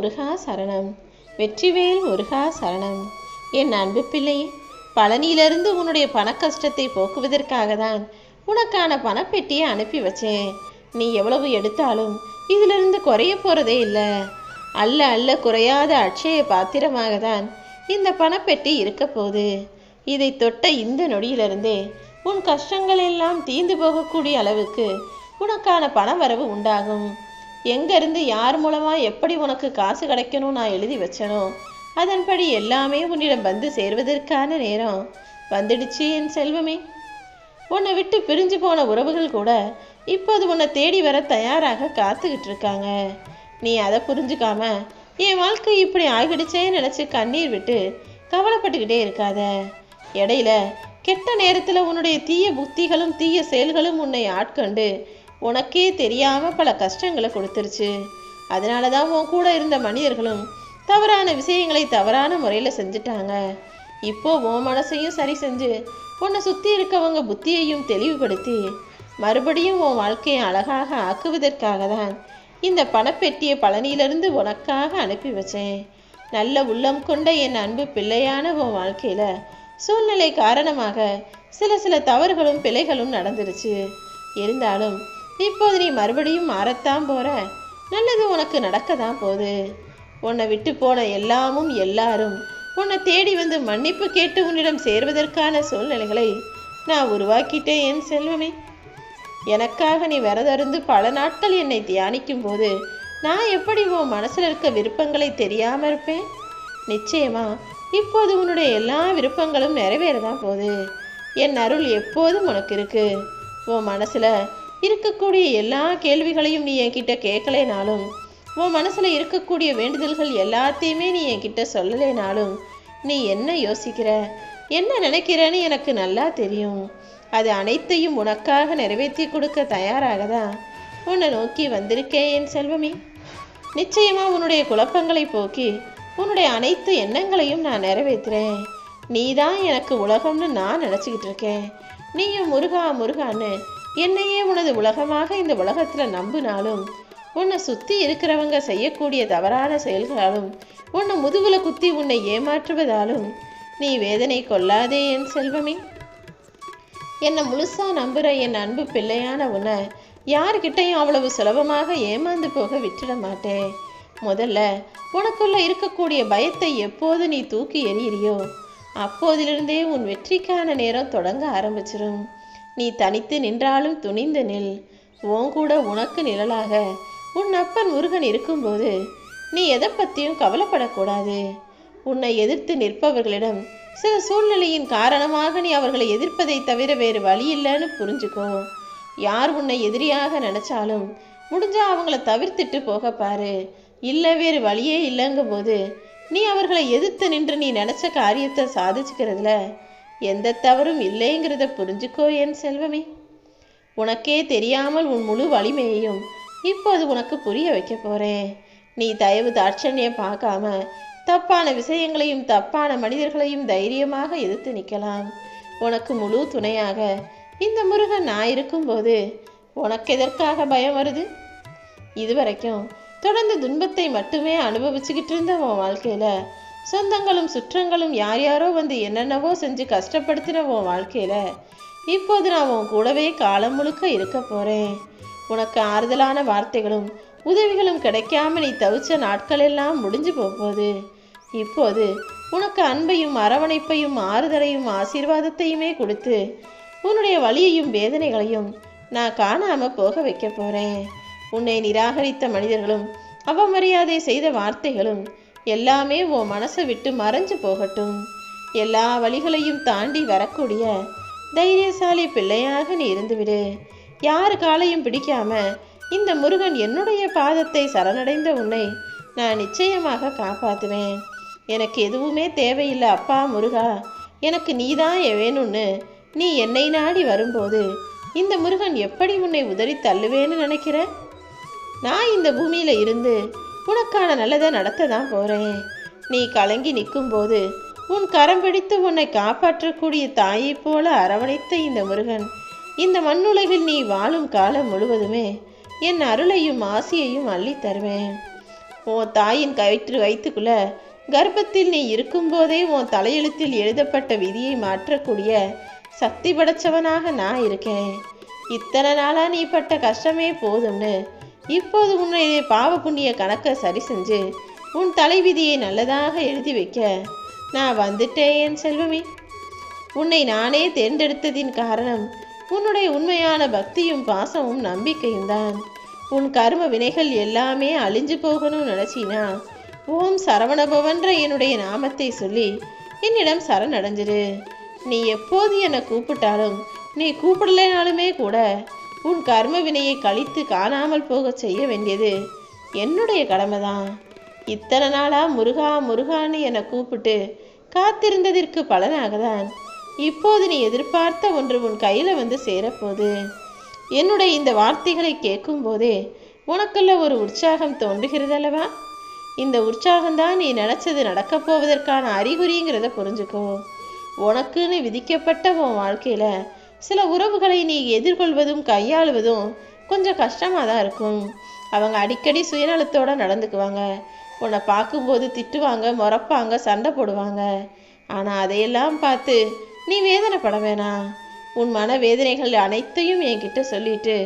முருகா சரணம். வெற்றிவேல் முருகா சரணம். என் அன்பு பிள்ளையே பழனியிலிருந்து உன்னுடைய பண கஷ்டத்தை போக்குவதற்காக தான் உனக்கான பணப்பெட்டியை அனுப்பி வச்சேன். நீ எவ்வளவு எடுத்தாலும் இதிலிருந்து குறைய போறதே இல்லை. அல்ல அல்ல குறையாத அட்சய பாத்திரமாக தான் இந்த பணப்பெட்டி இருக்க போகுது. இதை தொட்ட இந்த நொடியிலிருந்தே உன் கஷ்டங்கள் எல்லாம் தீந்து போகக்கூடிய அளவுக்கு உனக்கான பண வரவு உண்டாகும். எங்கேருந்து யார் மூலமாக எப்படி உனக்கு காசு கிடைக்கணும் நான் எழுதி வச்சனோ அதன்படி எல்லாமே உன்னிடம் வந்து சேர்வதற்கான நேரம். வந்துடுச்சு என் செல்வமே. உன்னை விட்டு பிரிஞ்சு போன உறவுகள் கூட இப்போது உன்னை தேடி வர தயாராக காத்துக்கிட்டு இருக்காங்க. நீ அதை புரிஞ்சுக்காம என் வாழ்க்கை இப்படி ஆகிடுச்சேன்னு நினச்சி கண்ணீர் விட்டு கவலைப்பட்டுக்கிட்டே இருக்காத. இடையில கெட்ட நேரத்தில் உன்னுடைய தீய புத்திகளும் தீய செயல்களும் உன்னை ஆட்கொண்டு உனக்கே தெரியாமல் பல கஷ்டங்களை கொடுத்துருச்சு. அதனால தான் உன் கூட இருந்த மனிதர்களும் தவறான விஷயங்களை தவறான முறையில் செஞ்சுட்டாங்க. இப்போ உன் மனசையும் சரி செஞ்சு உன்னை சுற்றி இருக்கவங்க புத்தியையும் தெளிவுபடுத்தி மறுபடியும் உன் வாழ்க்கையை அழகாக ஆக்குவதற்காக தான் இந்த பணப்பெட்டியை பழனியிலிருந்து உனக்காக அனுப்பி வச்சேன். நல்ல உள்ளம் கொண்ட என் அன்பு பிள்ளையான உன் வாழ்க்கையில் சூழ்நிலை காரணமாக சில சில தவறுகளும் பிழைகளும் நடந்துருச்சு. இருந்தாலும் இப்போது நீ மறுபடியும் மாறத்தான் போற. நல்லது உனக்கு நடக்க தான் போகுது. உன்னை விட்டு போன எல்லாமும் எல்லாரும் உன்னை தேடி வந்து மன்னிப்பு கேட்டு உன்னிடம் சேர்வதற்கான சூழ்நிலைகளை நான் உருவாக்கிட்டேன் என் செல்வமே. எனக்காக நீ விரதருந்து பல நாட்கள் என்னை தியானிக்கும் போது நான் எப்படி உன் மனசில் இருக்க விருப்பங்களை தெரியாமல் இருப்பேன்? நிச்சயமா இப்போது உன்னுடைய எல்லா விருப்பங்களும் நிறைவேறதான் போகுது. என் அருள் எப்போதும் உனக்கு இருக்கு. உன் மனசில் இருக்கக்கூடிய எல்லா கேள்விகளையும் நீ என்கிட்ட கேட்கலேனாலும் உன் மனசில் இருக்கக்கூடிய வேண்டுதல்கள் எல்லாத்தையுமே நீ என்கிட்ட சொல்லலேனாலும் நீ என்ன யோசிக்கிற? என்ன நினைக்கிறேன்னு எனக்கு நல்லா தெரியும். அது அனைத்தையும் உனக்காக நிறைவேற்றி கொடுக்க தயாராக தான் உன்னை நோக்கி வந்திருக்கேன் என் செல்வமே. நிச்சயமா உன்னுடைய குழப்பங்களை போக்கி உன்னுடைய அனைத்து எண்ணங்களையும் நான் நிறைவேற்றுறேன். நீ தான் எனக்கு உலகம்னு நான் நினச்சிக்கிட்டு இருக்கேன். நீயும் முருகா முருகான்னு என்னையே உனது உலகமாக இந்த உலகத்தில் நம்பினாலும் உன்னை சுற்றி இருக்கிறவங்க செய்யக்கூடிய தவறான செயல்களாலும் உன்னை முதுகுல குத்தி உன்னை ஏமாற்றுவதாலும் நீ வேதனை கொள்ளாதே என் செல்வமே. என்னை முழுசாக நம்புகிற என் அன்பு பிள்ளையான உன்னை யார்கிட்டையும் அவ்வளவு சுலபமாக ஏமாந்து போக விட்டுட மாட்டேன். முதல்ல உனக்குள்ள இருக்கக்கூடிய பயத்தை எப்போது நீ தூக்கி எறியறியோ அப்போதிலிருந்தே உன் வெற்றிக்கான நேரம் தொடங்க ஆரம்பிச்சிடும் நீ தனித்து நின்றாலும் துணிந்து நில். உன் கூட உனக்கு நிழலாக. உன் அப்பன் முருகன் இருக்கும்போது நீ எதை பற்றியும் கவலைப்படக்கூடாது. உன்னை எதிர்த்து நிற்பவர்களிடம் சில சூழ்நிலையின் காரணமாக நீ அவர்களை எதிர்ப்பதை தவிர வேறு வழி இல்லைன்னு புரிஞ்சுக்கோ. யார் உன்னை எதிரியாக நினைச்சாலும் முடிஞ்சா அவங்கள தவிர்த்துட்டு போக பாரு. இல்லை வேறு வழியே இல்லைங்கும் போது நீ அவர்களை எதிர்த்து நின்று நீ நினச்ச காரியத்தை சாதிச்சுக்கிறதுல எந்த தவறும் இல்லைங்கிறத புரிஞ்சுக்கோ என் செல்வமே. உனக்கே தெரியாமல் உன் முழு வலிமையையும் இப்போது உனக்கு புரிய வைக்க போறேன். நீ தயவு தாட்சண்யம் பார்க்காம தப்பான விஷயங்களையும் தப்பான மனிதர்களையும் தைரியமாக எதிர்த்து நிற்கலாம். உனக்கு முழு துணையாக இந்த முருகன் நான் இருக்கும்போது உனக்கு எதற்காக பயம் வருது? இதுவரைக்கும் தொடர்ந்து துன்பத்தை மட்டுமே அனுபவிச்சுக்கிட்டு இருந்த உன் வாழ்க்கையில சொந்தங்களும் சுற்றங்களும் யார் யாரோ வந்து என்னென்னவோ செஞ்சு கஷ்டப்படுத்தின உன் வாழ்க்கையில இப்போது நான் உன் கூடவே காலம் முழுக்க இருக்க போறேன். உனக்கு ஆறுதலான வார்த்தைகளும் உதவிகளும் கிடைக்காம நீ தவிச்ச நாட்கள் எல்லாம் முடிஞ்சு போகுது இப்போது உனக்கு அன்பையும் அரவணைப்பையும் ஆறுதலையும் ஆசீர்வாதத்தையுமே கொடுத்து உன்னுடைய வலியையும் வேதனைகளையும் நான் காணாமல் போக வைக்க போறேன். உன்னை நிராகரித்த மனிதர்களும் அவமரியாதை செய்த வார்த்தைகளும் எல்லாமே உன் மனசை விட்டு மறைஞ்சு போகட்டும். எல்லா வழிகளையும் தாண்டி வரக்கூடிய தைரியசாலி பிள்ளையாக நீ இருந்துவிடு. யார் காலையும் பிடிக்காம இந்த முருகன் என்னுடைய பாதத்தை சரணடைந்த உன்னை நான் நிச்சயமாக காப்பாற்றுவேன் எனக்கு எதுவுமே தேவையில்லை அப்பா முருகா. எனக்கு நீதான் வேணும்னு நீ என்னை நாடி வரும்போது இந்த முருகன் எப்படி உன்னை உதறி தள்ளுவேன்னு நினைக்கிற? நான் இந்த பூமியில இருந்து உனக்கான நல்லதை நடத்த தான் போறேன். நீ கலங்கி நிற்கும்போது உன் கரம் பிடித்து உன்னை காப்பாற்றக்கூடிய தாயைப் போல அரவணைத்த இந்த முருகன் இந்த மண்ணுலகில் நீ வாழும் காலம் முழுவதுமே என் அருளையும் ஆசையையும் அள்ளித் தருவேன். உன் தாயின் கயிற்று வைத்துக்குள்ள கர்ப்பத்தில் நீ இருக்கும்போதே உன் தலையெழுத்தில் எழுதப்பட்ட விதியை மாற்றக்கூடிய சக்தி படைச்சவனாக நான் இருக்கேன். இத்தனை நாளா நீ பட்ட கஷ்டமே போதும்னு இப்போது உன்னுடைய பாவ புண்ணிய கணக்கை சரி செஞ்சு உன் தலைவிதியை நல்லதாக எழுதி வைக்க நான் வந்துட்டேன் என் செல்வமே. உன்னை நானே தேர்ந்தெடுத்ததின் காரணம் உன்னுடைய உண்மையான பக்தியும் பாசமும் நம்பிக்கையும் தான். உன் கர்ம வினைகள் எல்லாமே அழிஞ்சு போகணும்னு நினைச்சினா? ஓம் சரவணபவன்ற என்னுடைய நாமத்தை சொல்லி என்னிடம் சரணடைஞ்சிரு. நீ எப்போது என்னை கூப்பிட்டாலும் நீ கூப்பிடலைனாலுமே கூட உன் கர்ம வினையை கழித்து காணாமல் போக செய்ய வேண்டியது என்னுடைய கடமை தான் இத்தனை நாளா முருகா முருகான்னு என்னை கூப்பிட்டு காத்திருந்ததற்கு பலனாகதான் இப்போது நீ எதிர்பார்த்த ஒன்று உன் கையில் வந்து சேரப்போது என்னுடைய இந்த வார்த்தைகளை கேட்கும் போதே உனக்குள்ள ஒரு உற்சாகம் தோன்றுகிறதல்லவா? இந்த உற்சாகம்தான் நீ நினச்சது நடக்கப் போவதற்கான அறிகுறிங்கிறத புரிஞ்சுக்கோ. உனக்குன்னு விதிக்கப்பட்ட உன் வாழ்க்கையில சில உறவுகளை நீ எதிர்கொள்வதும் கையாளுவதும் கொஞ்சம் கஷ்டமாக தான் இருக்கும். அவங்க அடிக்கடி சுயநலத்தோடு நடந்துக்குவாங்க. உன்னை பார்க்கும்போது திட்டுவாங்க முறப்பாங்க சண்டை போடுவாங்க. ஆனால் அதையெல்லாம் பார்த்து நீ வேதனைப்பட வேணாம். உன் மன வேதனைகள் அனைத்தையும் என்கிட்ட சொல்லிட்டு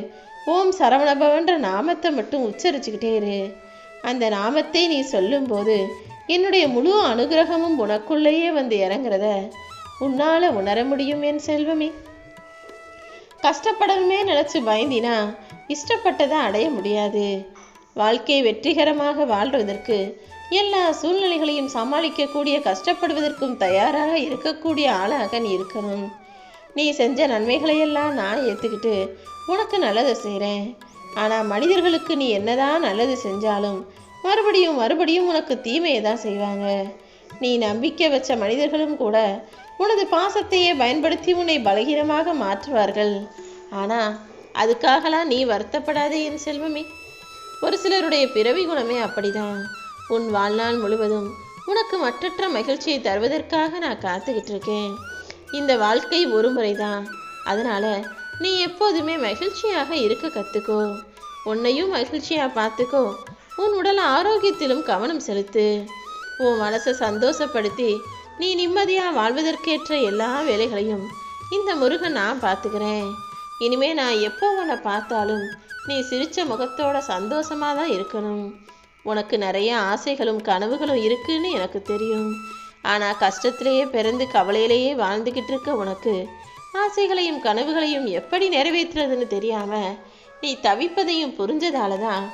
ஓம் சரவணபவன்ற நாமத்தை மட்டும் உச்சரிச்சுக்கிட்டே இரு. அந்த நாமத்தை நீ சொல்லும்போது என்னுடைய முழு அனுகிரகமும் உனக்குள்ளேயே வந்து இறங்குறத உன்னால் உணர முடியும் என் செல்வமே. கஷ்டப்படணுமே நினச்சி பயந்தினா இஷ்டப்பட்டதை அடைய முடியாது. வாழ்க்கை வெற்றிகரமாக வாழ்வதற்கு எல்லா சூழ்நிலைகளையும் சமாளிக்கக்கூடிய கஷ்டப்படுவதற்கும் தயாராக இருக்கக்கூடிய ஆளாக நீ இருக்கணும். நீ செஞ்ச நன்மைகளையெல்லாம் நான் ஏற்றுக்கிட்டு உனக்கு நல்லதை செய்கிறேன் ஆனால் மனிதர்களுக்கு நீ என்னதான் நல்லது செஞ்சாலும் மறுபடியும் மறுபடியும் உனக்கு தீமையை தான் செய்வாங்க. நீ நம்பிக்கை வச்ச மனிதர்களும் கூட உனது பாசத்தையே பயன்படுத்தி உன்னை பலகீனமாக மாற்றுவார்கள். ஆனால் அதுக்காகலாம் நீ வருத்தப்படாதே என் செல்வமே. ஒரு சிலருடைய பிறவி குணமே அப்படிதான். உன் வாழ்நாள் முழுவதும் உனக்கு மற்றற்ற மகிழ்ச்சியை தருவதற்காக நான் காத்துக்கிட்டு இருக்கேன் இந்த வாழ்க்கை ஒரு முறைதான். அதனால நீ எப்போதுமே மகிழ்ச்சியாக இருக்க கத்துக்கோ. உன்னையும் மகிழ்ச்சியா பார்த்துக்கோ. உன் உடல் ஆரோக்கியத்திலும் கவனம் செலுத்து. உன் மனசை சந்தோஷப்படுத்தி நீ நிம்மதியாக வாழ்வதற்கேற்ற எல்லா வேலைகளையும் இந்த முருகன் நான் பார்த்துக்கிறேன். இனிமே நான் எப்போ உன்னை பார்த்தாலும் நீ சிரித்த முகத்தோட சந்தோஷமா தான் இருக்கணும். உனக்கு நிறைய ஆசைகளும் கனவுகளும் இருக்குன்னு எனக்கு தெரியும். ஆனால் கஷ்டத்திலேயே பிறந்து கவலையிலேயே வாழ்ந்துக்கிட்டு இருக்க உனக்கு ஆசைகளையும் கனவுகளையும் எப்படி நிறைவேற்றுறதுன்னு தெரியாமல் நீ தவிப்பதையும் புரிஞ்சதால தான்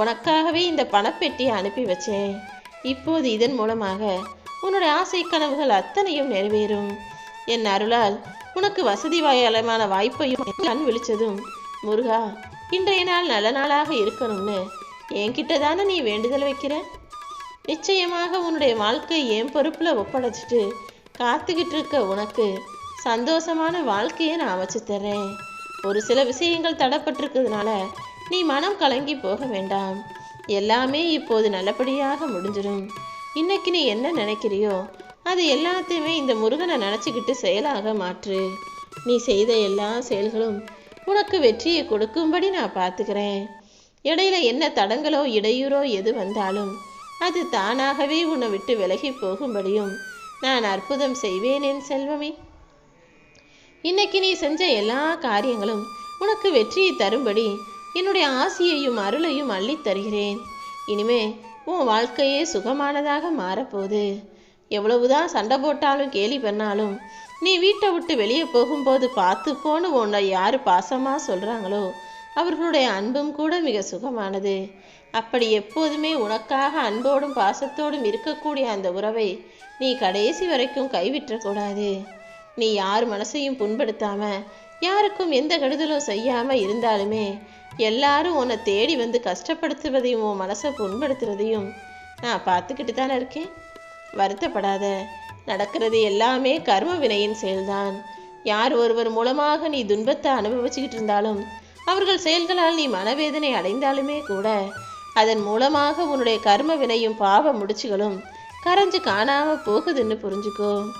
உனக்காகவே இந்த பணப்பெட்டியை அனுப்பி வச்சேன். இப்போது இதன் மூலமாக உன்னுடைய ஆசை கனவுகள் அத்தனையும் நிறைவேறும். என் அருளால் உனக்கு வசதி வாயலமான வாய்ப்பையும் கண் விழிச்சதும் முருகா இன்றைய நாள் நல்ல நாளாக இருக்கணும்னு என்கிட்ட தானே நீ வேண்டுதல் வைக்கிற? நிச்சயமாக உன்னுடைய வாழ்க்கை என் பொறுப்புல ஒப்படைச்சிட்டு காத்துக்கிட்டு இருக்க உனக்கு சந்தோஷமான வாழ்க்கையை நான் அமைச்சு தர்றேன். ஒரு சில விஷயங்கள் தடப்பட்டிருக்கிறதுனால நீ மனம் கலங்கி போக வேண்டாம். எல்லாமே இப்போது நல்லபடியாக முடிஞ்சிடும். இன்னைக்கு நீ என்ன நினைக்கிறியோ அது எல்லாத்தையுமே இந்த முருகனை நினச்சிக்கிட்டு செயலாக மாற்று. நீ செய்த எல்லா செயல்களும் உனக்கு வெற்றியை கொடுக்கும்படி நான் பார்த்துக்கிறேன். இடையில என்ன தடங்களோ இடையூறோ எது வந்தாலும் அது தானாகவே உன்னை விட்டு விலகி போகும்படியும் நான் அற்புதம் செய்வேன் என் செல்வமே. இன்னைக்கு நீ செஞ்ச எல்லா காரியங்களும் உனக்கு வெற்றியை தரும்படி என்னுடைய ஆசியையும் அருளையும் அள்ளித் தருகிறேன். இனிமே உன் வாழ்க்கையே சுகமானதாக மாறப்போகுது. எவ்வளவுதான் சண்டை போட்டாலும் கேலி பண்ணாலும் நீ வீட்டை விட்டு வெளியே போகும்போது பார்த்து போன்னு உன்னை யார் பாசமாக சொல்கிறாங்களோ அவர்களுடைய அன்பும் கூட மிக சுகமானது. அப்படி எப்போதுமே உனக்காக அன்போடும் பாசத்தோடும் இருக்கக்கூடிய அந்த உறவை நீ கடைசி வரைக்கும் கைவிட்டக்கூடாது. நீ யார் மனசையும் புண்படுத்தாமல் யாருக்கும் எந்த கெடுதலும் செய்யாமல் இருந்தாலுமே எல்லாரும் உன்னை தேடி வந்து கஷ்டப்படுத்துவதையும் உன் மனசை புண்படுத்துறதையும் நான் பார்த்துக்கிட்டு தானே இருக்கேன். வருத்தப்படாத. நடக்கிறது எல்லாமே கர்ம வினையின் செயல்தான். யார் ஒருவர் மூலமாக நீ துன்பத்தை அனுபவிச்சுக்கிட்டு இருந்தாலும் அவர்கள் செயல்களால் நீ மனவேதனை அடைந்தாலுமே கூட அதன் மூலமாக உன்னுடைய கர்ம வினையும் பாவ முடிச்சுகளும் கரைஞ்சு காணாம போகுதுன்னு புரிஞ்சுக்கோ.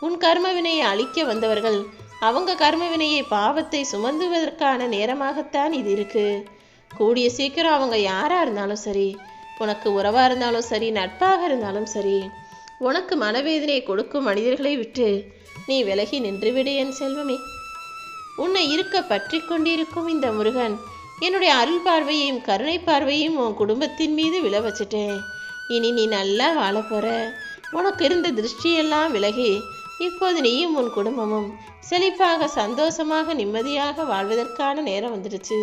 உன் கர்ம வினையை அழிக்க வந்தவர்கள் அவங்க கர்ம வினையை பாவத்தை சுமந்துவதற்கான நேரமாகத்தான் இது இருக்கு. கூடிய சீக்கிரம் அவங்க யாரா இருந்தாலும் சரி உனக்கு உறவாக இருந்தாலும் சரி நட்பாக இருந்தாலும் சரி உனக்கு மனவேதனை கொடுக்கும் மனிதர்களை விட்டு நீ விலகி நின்றுவிடு என் செல்வமே. உன்னை இருக்க பற்றி கொண்டிருக்கும் இந்த முருகன் என்னுடைய அருள் பார்வையையும் கருணை பார்வையும் உன் குடும்பத்தின் மீது விழ வச்சுட்டேன். இனி நீ நல்லா வாழ போற. உனக்கு இருந்த திருஷ்டியெல்லாம் விலகி இப்போது நீயும் உன் குடும்பமும் செழிப்பாக சந்தோஷமாக நிம்மதியாக வாழ்வதற்கான நேரம் வந்துடுச்சு.